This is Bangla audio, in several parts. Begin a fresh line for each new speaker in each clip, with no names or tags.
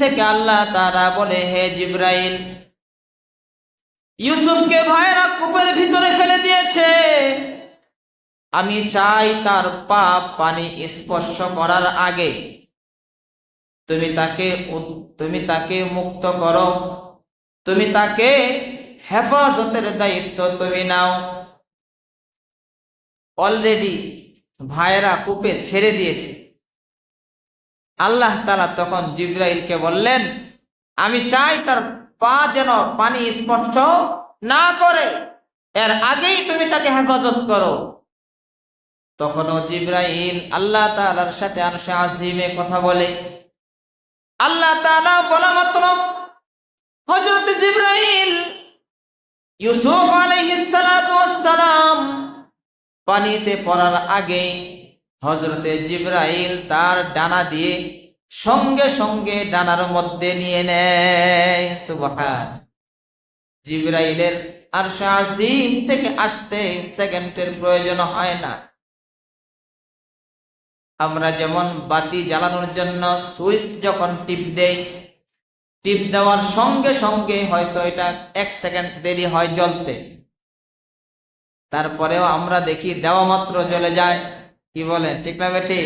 থেকে আল্লাহ তারা বলে, হে জিব্রাইল, ইউসুফকে ভাইরা কূপের ভিতরে ফেলে দিয়েছে। আমি চাই তার পাপ পানি স্পর্শ করার আগে তুমি তাকে তুমি তাকে মুক্ত করো। তুমি তাকে হেফাজতের দায়িত্ব তুমি নাও। অলরেডি ভাইয়েরা কূপে ছেড়ে দিয়েছে। আল্লাহ তালা তখন জিব্রাইলকে বললেন, আমি চাই তার পা যেন পানি স্পর্শ না করে। এর আগেই তুমি তাকে হেফাজত করো। তখনও জিব্রাইল আল্লাহ তালার সাথে আর আজিমে কথা বলে। আল্লাহ তালা বলা মাত্র হজরত জিব্রাইল, ইউসুফ সালাম পানিতে পড়ার আগে হজরতে জিব্রাইল তার ডানা দিয়ে সঙ্গে সঙ্গে ডানার মধ্যে নিয়ে নেয়। সুবহান। জিব্রাইলের আর আজিম থেকে আসতে সেকেন্ডের প্রয়োজন হয় না। আমরা যেমন বাতি জ্বালানোর জন্য সুইচ যখন টিপ দেই, টিপ দেওয়ার সঙ্গে সঙ্গে হয়তো এটা এক সেকেন্ড দেরি হয় জ্বলতে। তারপরেও আমরা দেখি দেওয়া মাত্র জ্বলে যায়। কি বলেন ঠিক না বেঠি?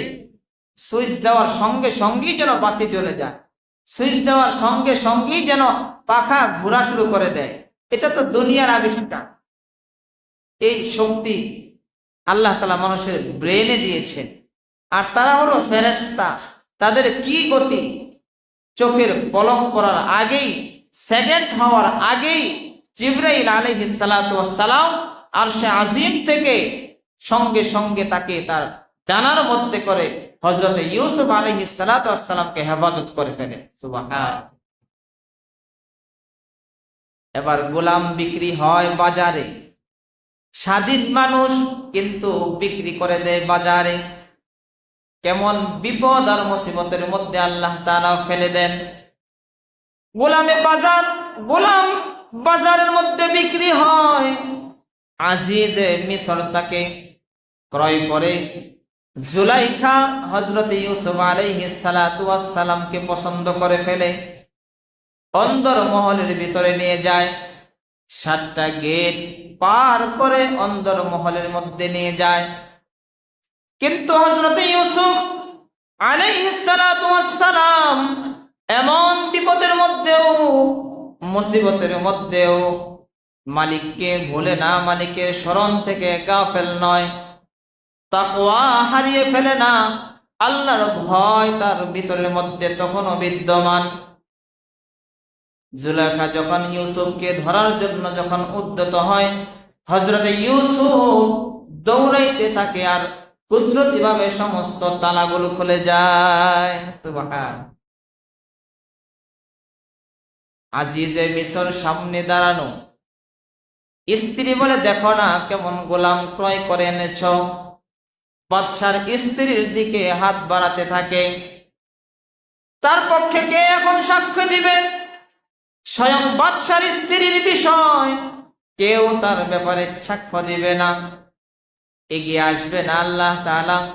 সুইচ দেওয়ার সঙ্গে সঙ্গেই যেন বাতি জ্বলে যায়। সুইচ দেওয়ার সঙ্গে সঙ্গেই যেন পাখা ঘোরা শুরু করে দেয়। এটা তো দুনিয়ার আবিষ্কার। এই শক্তি আল্লাহ তালা মানুষের ব্রেনে দিয়েছেন। আর তারা হলো ফেরেস্তা তাদের কি গতি? চোখের পলক পড়ার আগেই সেকেন্ড হওয়ার আগেই জিব্রাইল আলহি সালাম আর সে আজিম থেকে সঙ্গে সঙ্গে তাকে তার ডানার মধ্যে করে হজরত ইউসুফ আলহি সালাতামকে হেফাজত করে ফেলে। এবার গোলাম বিক্রি হয় বাজারে। স্বাধীন মানুষ কিন্তু বিক্রি করে দেয় বাজারে। কেমন বিপদ আর মুসিবতের মধ্যে আল্লাহ তারা ফেলে দেন। গোলামে বাজার, গোলাম বাজারের মধ্যে বিক্রি হয়। আজিজে মিশর তাকে ক্রয় করে জুলাইখা হজরত ইউসুফ আলাইহিস সালাতু ওয়াস সালামকে পছন্দ করে ফেলে। অন্দর মহলের ভিতরে নিয়ে যায়, সাতটা গেট পার করে অন্দর মহলের মধ্যে নিয়ে যায়। কিন্তু হজরত ইউসুফ আলাইহিস সালাতু ওয়াস সালাম এমন বিপদের মধ্যেও, মুসিবতের মধ্যেও মালিককে ভুলে না, মালিকের স্মরণ থেকে গাফেল নয়। তাকওয়া হারিয়ে ফেলে না। আল্লাহর ভয় তার ভিতরের মধ্যে তখনও বিদ্যমান। জুলেখা যখন ইউসুফকে ধরার জন্য যখন উদ্যত হয় হজরতে ইউসুফ দৌড়াইতে থাকে আর কুদরতি ভাবে সমস্ত তালাগুলো খুলে যায়। আজিজে মিশর সামনে দাঁড়ানো। স্ত্রী বলে, দেখো না কেমন গোলাম ক্রয় করে এনেছ। বাদশার স্ত্রীর দিকে হাত বাড়াতে থাকে। তার পক্ষে কে এখন সাক্ষ্য দিবে? স্বয়ং বাদশার স্ত্রীর বিষয়। কেউ তার ব্যাপারে সাক্ষ্য দিবে না। এগিয়ে আসবে না আল্লাহ তাআলা।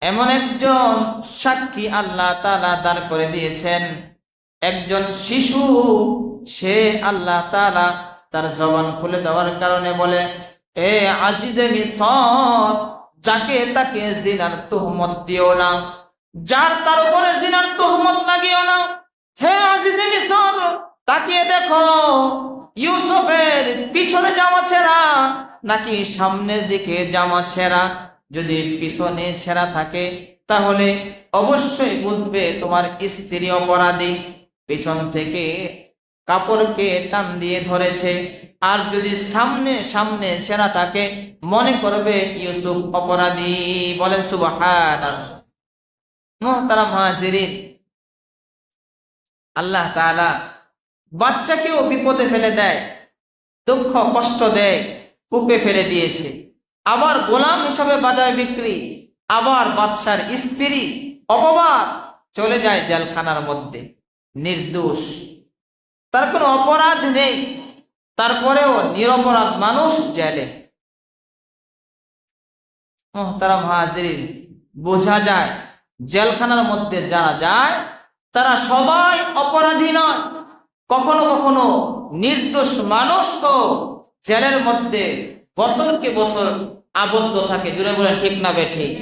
এমন একজন সাক্ষী আল্লাহ তাআলা দাঁড় করে দিয়েছেন। একজন শিশু, সে আল্লাহ তাআলা তার জবান খুলে দেওয়ার কারণে বলে, এ আজিজে মিসর যাকে তাকে জিনার তুহমত দিও না, যার তার উপরে জিনার তুহমত লাগিও না। হে আজিজে মিসর, তাকিয়ে দেখো, ইউসুফের পিছনে জামা ছেঁড়া, নাকি সামনের দিকে জামা ছেঁড়া? যদি পিছনে ছেঁড়া থাকে, তাহলে অবশ্যই বুঝবে তোমার স্ত্রী অপরাধী। পিছন থেকে কাপড়কে টান দিয়ে ধরেছে। আর যদি সামনে সামনে ছেঁড়া তাকে মনে করবে ইউসুফ অপরাধী, বলেন সুবাহান আল্লাহ তাআলা বাচ্চাকেও বিপদে ফেলে দেয়, দুঃখ কষ্ট দেয়, কূপে ফেলে দিয়েছে। আবার গোলাম হিসাবে বাজারে বিক্রি, আবার বাদশার স্ত্রী অপবাদ চলে যায় জেলখানার মধ্যে। নির্দোষ। তার কোনো অপরাধ নেই। তারপরেও নিরপরাধ মানুষ জেলে। তারা মহাজির বোঝা যায় জেলখানার মধ্যে যারা যায়, তারা সবাই অপরাধী নয়। কখনো কখনো নির্দোষ মানুষও জেলের মধ্যে বছরকে বছর আবদ্ধ থাকে। জুড়ে বলেন, ঠিক না বে ঠিক?